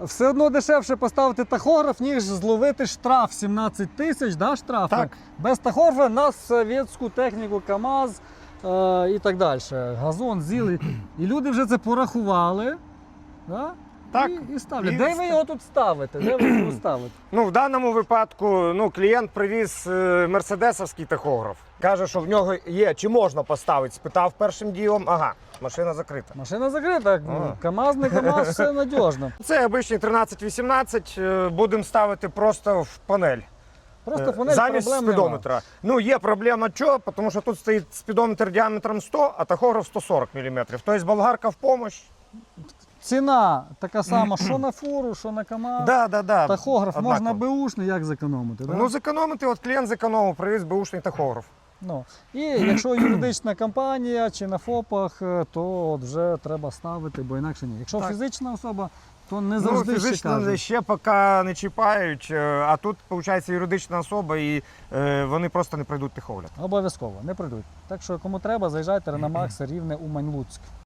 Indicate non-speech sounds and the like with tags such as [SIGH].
все одно дешевше поставити тахограф, ніж зловити штраф 17 тисяч, да, штраф? Так. Без тахографа на совєтську техніку КАМАЗ е, і так далі. Газон, ЗІЛ. І, і люди вже це порахували. Да? Так. І, і ставлять. І Де ви ста- його тут ставите? Де ви його ставите? Ну, в даному випадку ну, клієнт привіз е, мерседесовський тахограф. Каже, що в нього є, чи можна поставити. Спитав першим ділом, ага, машина закрита. Машина закрита, Ага. КАМАЗ, не [LAUGHS] КАМАЗ, все надіжно. Це обичний 13-18, е, будемо ставити просто в панель. Просто Е, панель Замість проблем нема. спідометра. Ну, є проблема чого? Тому що тут стоїть спідометр діаметром 100, а тахограф 140 мм. Тобто болгарка в помощь. Ціна така сама, що на фуру, що на КАМАЗ. Да, да, да. Тахограф можна Однаково. бушний, як зекономити. Да? Ну, зекономити, от клієнт зекономив, привіз бушний тахограф. Ну, і якщо юридична компанія чи на ФОПах, е, то от вже треба ставити, бо інакше ні. Якщо Так. фізична особа, то не Ну, завжди ще фізично кажуть. ще поки не чіпають, е, а тут, виходить, юридична особа, і е, вони просто не пройдуть техогляд. Обов'язково, не прийдуть. Так що кому треба, заїжджайте на Макс рівне Умань Луцьк.